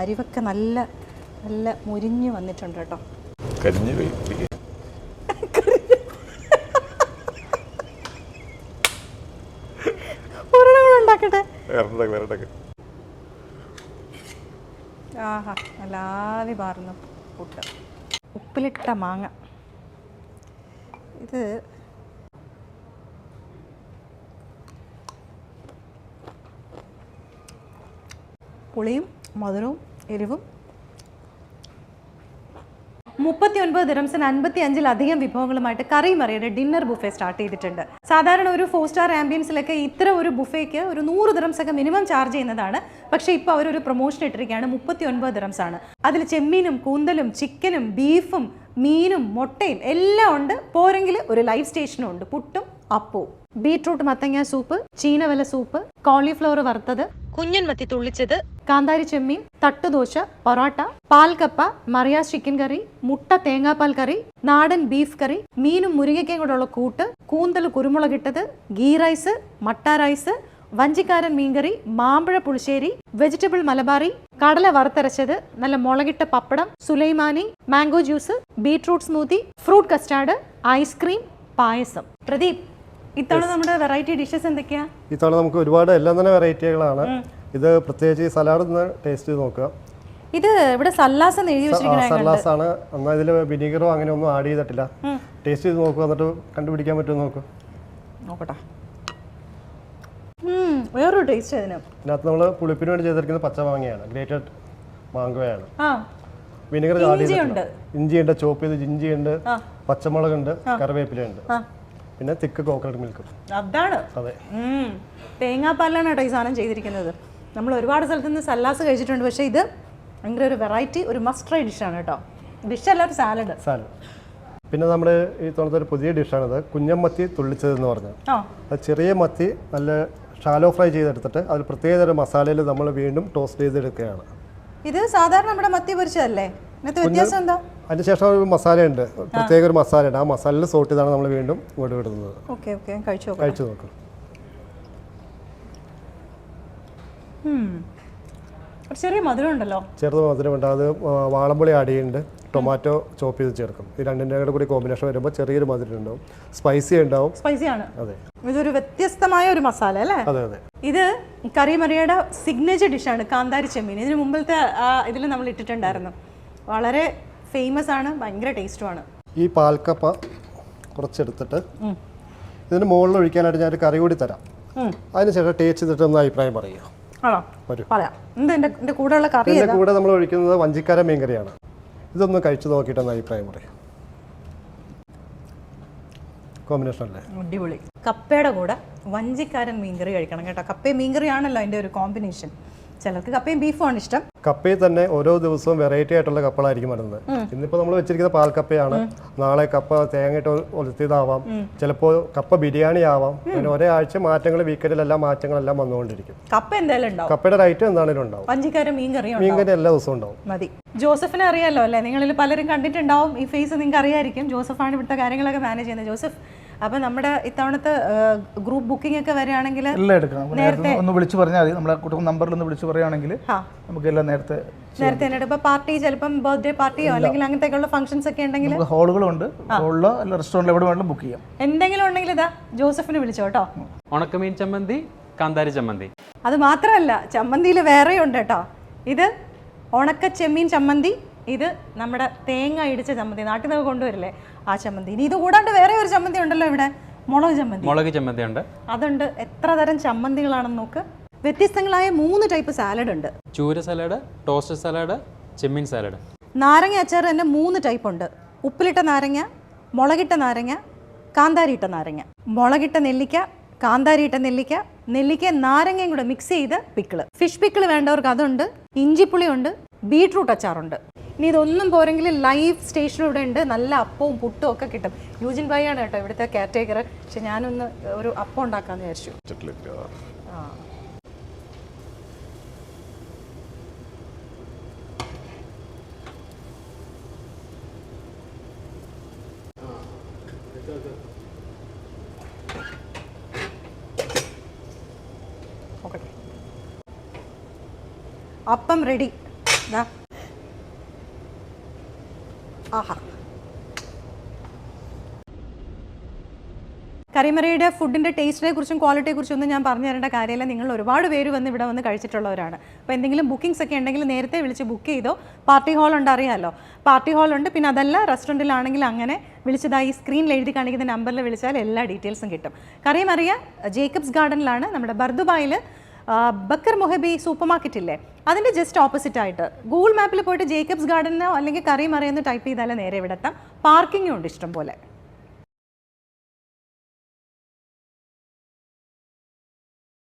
അരിവൊക്കെ നല്ല നല്ല മുരിഞ്ഞു വന്നിട്ടുണ്ട് കേട്ടോ. കരിഞ്ഞ് ഉണ്ടാക്കട്ടെ? ആഹാ നല്ലാതെ പാർന്ന പുട്ട്. ഉപ്പിലിട്ട മാങ്ങ. ഇത് പുളിയും മധുരവും എരിവും. മുപ്പത്തി ഒൻപത് ദിറംസിന് അൻപത്തി അഞ്ചിലധികം വിഭവങ്ങളുമായിട്ട് കറി മറിയുടെ ഡിന്നർ ബുഫേ സ്റ്റാർട്ട് ചെയ്തിട്ടുണ്ട്. സാധാരണ ഒരു ഫോർ സ്റ്റാർ ആംബിയൻസിലൊക്കെ ഇത്ര ഒരു ബുഫേക്ക് ഒരു നൂറ് ദിറംസൊക്കെ മിനിമം ചാർജ് ചെയ്യുന്നതാണ്. പക്ഷേ ഇപ്പോൾ അവരൊരു പ്രൊമോഷൻ ഇട്ടിരിക്കുകയാണ് മുപ്പത്തി ഒൻപത് ദിറംസ് ആണ്. അതിൽ ചെമ്മീനും കൂന്തലും ചിക്കനും ബീഫും മീനും മുട്ടയും എല്ലാം ഉണ്ട്. പോരെങ്കിൽ ഒരു ലൈവ് സ്റ്റേഷനും ഉണ്ട് പുട്ടും അപ്പവും. ബീട്രൂട്ട് മത്തങ്ങ സൂപ്പ് ചീനവല സൂപ്പ് കോളിഫ്ലവർ വറുത്തത്. കുഞ്ഞൻ മത്തി തുള്ളിച്ചത് കാന്താരി ചെമ്മീൻ തട്ടുദോശ പൊറോട്ട പാൽക്കപ്പ മറിയാസ് ചിക്കൻ കറി മുട്ട തേങ്ങാപ്പാൽ കറി നാടൻ ബീഫ് കറി മീനും മുരിങ്ങയ്ക്കയും കൂടെയുള്ള കൂട്ട് കൂന്തൽ കുരുമുളകിട്ടത് ഗീ റൈസ് മട്ട റൈസ് വഞ്ചിക്കാരൻ മീൻകറി മാമ്പഴ പുളിശ്ശേരി വെജിറ്റബിൾ മലബാറി കടല വറുത്തരച്ചത് നല്ല മുളകിട്ട pappadam sulaimani mango juice beetroot smoothie fruit custard ice cream payasam. Pradeep ഇത്തവണ നമ്മുടെ വെറൈറ്റി ഡിഷസ് എന്തൊക്കെയാ? ഇത്തവണ നമുക്ക് ഒരുപാട് എല്ലാം തന്നെ വെറൈറ്റികളാണ് ഇത് പ്രത്യേകിച്ച് ഈ സലാഡ് ഒന്ന് ടേസ്റ്റ് ചെയ്ത് നോക്കുക. ഇത് ഇവിടെ സല്ലാസ് എന്ന് എഴുതി സലാസ് ആണ് എന്നാൽ ഇതിൽ വിനീഗറോ അങ്ങനെ ഒന്നും ആഡ് ചെയ്തിട്ടില്ല. ടേസ്റ്റ് ചെയ്ത് നോക്കുക എന്നിട്ട് കണ്ടുപിടിക്കാൻ പറ്റുമോ നോക്കുക. നോക്കട്ടെ. വേറൊരു ടേസ്റ്റ് അതിന്. ഇതിനകത്ത് നമ്മൾ പുളിപ്പിന് വേണ്ടി ചെയ്തിരിക്കുന്നത് പച്ചമാങ്ങയാണ്. ഗ്രേറ്റഡ് മാങ്ങയാണ്. ആ. Vinegar add. ചെയ്തിട്ടുണ്ട് ഇഞ്ചിയുണ്ട്. ചോപ്പ് ചെയ്ത് ഇഞ്ചിയുണ്ട് പച്ചമുളകുണ്ട് കറിവേപ്പിലുണ്ട് ആ. പിന്നെ തിക്ക് കോക്കനട്ട് മിൽക്കും. അതാണ്. അതെ. തേങ്ങാപ്പാലാണ് കേട്ടോ ഈ സാധനം ചെയ്തിരിക്കുന്നത്. നമ്മൾ ഒരുപാട് സ്ഥലത്ത് നിന്ന് സല്ലാസ് കഴിച്ചിട്ടുണ്ട്. പക്ഷേ ഇത് ഭയങ്കര ഒരു വെറൈറ്റി ഒരു മസ്റ്റ് ട്രൈ ഡിഷാണ് കേട്ടോ. ഡിഷല്ല ഒരു സാലഡ് സാലഡ് പിന്നെ നമ്മൾ ഈ തവണത്തെ ഒരു പുതിയ ഡിഷാണിത് കുഞ്ഞമ്മത്തി തുള്ളിച്ചത് എന്ന് ആ. അത് ചെറിയ മത്തി നല്ല ഷാലോ ഫ്രൈ ചെയ്തെടുത്തിട്ട് അതിൽ പ്രത്യേക തരം മസാലയിൽ നമ്മൾ വീണ്ടും ടോസ്റ്റ് ചെയ്തെടുക്കുകയാണ്. ഇത് സാധാരണ നമ്മുടെ മത്തി പൊരിച്ചതല്ലേ? വ്യത്യാസം എന്താ? അതിനുശേഷം ഒരു മസാലയുണ്ട്. പ്രത്യേക ഒരു മസാലയുണ്ട്. ആ മസാല സോട്ട് ചെയ്താണ് നമ്മൾ വീണ്ടും ഇങ്ങോട്ട് വിടുന്നത് ഓക്കെ ഓക്കെ. കഴിച്ചു നോക്കാം കഴിച്ചു നോക്കും. ചെറിയ മധുരം ഉണ്ടല്ലോ. ചെറുത് മധുരമുണ്ട്. അത് ആ, വാളംപുളി ആഡ് ചെയ്യുന്നുണ്ട്. ടൊമാറ്റോ ചോപ്പ് ചെയ്ത് ചേർക്കും. ഈ രണ്ടിന്റെ കൂടെ കോമ്പിനേഷൻ വരുമ്പോൾ ചെറിയൊരു മധുരം ഉണ്ടാവും. സ്പൈസി ഉണ്ടാവും. സ്പൈസി ആണ്. അതെ. ഇതൊരു വ്യത്യസ്തമായ ഒരു മസാല അല്ലേ? അതെ അതെ. ഇത് കറി മറിയയുടെ സിഗ്നേച്ചർ ഡിഷാണ് കാന്താരി ചെമ്മീൻ. ഇതിന് മുമ്പിലത്തെ ഇതിൽ നമ്മൾ ഇട്ടിട്ടുണ്ടായിരുന്നു. വളരെ ഫേമസ് ആണ് ഭയങ്കര ടേസ്റ്റുമാണ് ഈ പാൽക്കപ്പ കുറച്ചെടുത്തിട്ട് ഇതിന് മുകളിൽ ഒഴിക്കാനായിട്ട് ഞാൻ ഒരു കറി കൂടി തരാം. അതിനുശേഷം ടേസ്റ്റ് ചെയ്തിട്ട് ഒന്ന് അഭിപ്രായം പറയുക. ആണോ? പറയാം. എന്താ എന്റെ എന്റെ കൂടെയുള്ള കറി ഇതിന്റെ കൂടെ നമ്മൾ ഒഴിക്കുന്നത് വഞ്ചിക്കാര മീൻകറിയാണ്. ഇതൊന്ന് കഴിച്ചു നോക്കിയിട്ട് ഒന്ന് അഭിപ്രായം പറയാം കോമ്പിനേഷൻ അല്ലേ? അടിപൊളി. കപ്പയുടെ കൂടെ വഞ്ചിക്കാരൻ മീൻകറി കഴിക്കണം കേട്ടോ. കപ്പയും മീൻകറി ആണല്ലോ അതിന്റെ ഒരു കോമ്പിനേഷൻ ചിലർക്ക് കപ്പയും ബീഫും ആണ് ഇഷ്ടം. കപ്പയിൽ തന്നെ ഓരോ ദിവസവും വെറൈറ്റി ആയിട്ടുള്ള കപ്പകളായിരിക്കും വരുന്നത്. ഇന്നിപ്പോൾ നമ്മൾ വെച്ചിരിക്കുന്ന പാൽ കപ്പയാണ്. നാളെ കപ്പ തേങ്ങയിട്ട് ഒലത്തിയതാവാം. ചിലപ്പോ കപ്പ ബിരിയാണി ആവാം. അങ്ങനെ ഒരേ ആഴ്ച മാറ്റങ്ങൾ വീക്കെൻഡിലെല്ലാം മാറ്റങ്ങളെല്ലാം വന്നുകൊണ്ടിരിക്കും. കപ്പ എന്തായാലും ഉണ്ടാവും. കപ്പയുടെ റൈറ്റ് എന്താണെങ്കിലും ഉണ്ടാവും. പഞ്ചിക്കാര മീൻകറി മീൻകറി എല്ലാ ദിവസവും ഉണ്ടാവും. മതി. ജോസഫിനെ അറിയാലോ അല്ലേ? നിങ്ങളിൽ പലരും കണ്ടിട്ടുണ്ടാവും. ഈ ഫേസ് നിങ്ങൾക്ക് അറിയായിരിക്കും. ജോസഫാണ് ഇവിടുത്തെ കാര്യങ്ങളൊക്കെ മാനേജ് ചെയ്യുന്നത്. ജോസഫ് അപ്പം നമ്മുടെ ഇത്തവണത്തെ ഗ്രൂപ്പ് ബുക്കിംഗ് ഒക്കെ വരികയാണെങ്കിൽ എല്ലാം എടുക്കാം നേരത്തെ ഒന്ന് വിളിച്ചു പറഞ്ഞാൽ മതി. നമ്മുടെ കുടുംബ നമ്പറിൽ ഒന്ന് വിളിച്ചു പറയുകയാണെങ്കിൽ നമുക്ക് എല്ലാം നേരത്തെ നേരത്തെ തന്നെ പാർട്ടി ചിലപ്പം ബർത്ത്ഡേ പാർട്ടിയോ അല്ലെങ്കിൽ അങ്ങനത്തെയൊക്കെയുള്ള ഫംഗ്ഷൻസ് ഒക്കെ ഉണ്ടെങ്കിൽ ഹോളുകളുണ്ട് ഹോളിലോ അല്ല റെസ്റ്റോറന്റിൽ എവിടെ വേണമെങ്കിലും ബുക്ക് ചെയ്യാം. എന്തെങ്കിലും ഉണ്ടെങ്കിൽ ഇതാ ജോസഫിനെ വിളിച്ചോ കേട്ടോ ഉണക്കമീൻ ചമ്മന്തി കാന്താരി ചമ്മന്തി. അത് മാത്രമല്ല ചമ്മന്തിയിൽ വേറെയുണ്ട് കേട്ടോ ഇത് ഉണക്ക ചെമ്മീൻ ചമ്മന്തി ഇത് നമ്മുടെ തേങ്ങ ഇടിച്ച ചമ്മന്തി. നാട്ടിൽ നിന്ന് കൊണ്ടുവരില്ലേ? ആ ചമ്മന്തി. ഇനി ഇത് കൂടാണ്ട് വേറെ ഒരു ചമ്മന്തി ഉണ്ടല്ലോ ഇവിടെ. മുളക് ചമ്മന്തി. മുളക് ചമ്മന്തി ഉണ്ട് അതുണ്ട്. എത്ര തരം ചമ്മന്തികളാണെന്ന് നോക്ക്. വ്യത്യസ്തങ്ങളായ മൂന്ന് ടൈപ്പ് സാലഡ് ഉണ്ട്. ചൂര സാലഡ് ടോസ്റ്റ് സാലഡ് ചെമ്മീൻ സാലഡ് നാരങ്ങ അച്ചാർ തന്നെ മൂന്ന് ടൈപ്പ് ഉണ്ട്. ഉപ്പിലിട്ട നാരങ്ങ മുളകിട്ട നാരങ്ങ കാന്താരിയിട്ട നാരങ്ങ. മുളകിട്ട നെല്ലിക്ക കാന്താരിയിട്ട നെല്ലിക്ക നെല്ലിക്ക നാരങ്ങയും കൂടെ മിക്സ് ചെയ്ത് പിക്കിൾ ഫിഷ് പിക്കിൾ വേണ്ടവർക്ക് അതുണ്ട്. ഇഞ്ചിപ്പുളി ഉണ്ട്. ബീട്രൂട്ട് അച്ചാറുണ്ട്. ഇനി ഇതൊന്നും പോരെങ്കിൽ ലൈവ് സ്റ്റേഷൻ ഇവിടെ ഉണ്ട്. നല്ല അപ്പവും പുട്ടും ഒക്കെ കിട്ടും. യൂജിൻ ബൈ ആണ് കേട്ടോ ഇവിടുത്തെ കെയർ ടേക്കർ പക്ഷെ ഞാനൊന്ന് ഒരു അപ്പം ഉണ്ടാക്കാന്ന് വിചാരിച്ചു. നോക്കട്ടെ. അപ്പം റെഡി ദാ. ആഹാ കരിമറിയുടെ ഫുഡിന്റെ ടേസ്റ്റിനെ കുറിച്ചും ക്വാളിറ്റിയെ കുറിച്ചും ഒന്നും ഞാൻ പറഞ്ഞു തരേണ്ട കാര്യമില്ല. നിങ്ങൾ ഒരുപാട് പേര് വന്ന് ഇവിടെ വന്ന് കഴിച്ചിട്ടുള്ളവരാണ്. അപ്പോൾ എന്തെങ്കിലും ബുക്കിംഗ്സ് ഒക്കെ ഉണ്ടെങ്കിൽ നേരത്തെ വിളിച്ച് ബുക്ക് ചെയ്തോ. പാർട്ടി ഹാൾ ഉണ്ട് അറിയാമല്ലോ പാർട്ടി ഹാൾ ഉണ്ട്. പിന്നെ അതല്ല റെസ്റ്റോറന്റിലാണെങ്കിൽ അങ്ങനെ വിളിച്ചതായി സ്ക്രീനിൽ എഴുതി കാണിക്കുന്ന നമ്പറിൽ വിളിച്ചാൽ എല്ലാ ഡീറ്റെയിൽസും കിട്ടും. കറിയമറിയ ജേക്കബ്സ് ഗാർഡനിലാണ് നമ്മുടെ ബർദുബായിൽ ബക്കർ മൊഹബി സൂപ്പർ മാർക്കറ്റ് ഇല്ലേ? അതിന്റെ ജസ്റ്റ് ഓപ്പോസിറ്റ് ആയിട്ട് ഗൂഗിൾ മാപ്പിൽ പോയിട്ട് ജേക്കബ്സ് ഗാർഡനോ അല്ലെങ്കിൽ കറിയമറിയെന്ന് ടൈപ്പ് ചെയ്താലേ നേരെ ഇവിടെ എത്താം പാർക്കിങ്ങും ഉണ്ട് ഇഷ്ടം പോലെ.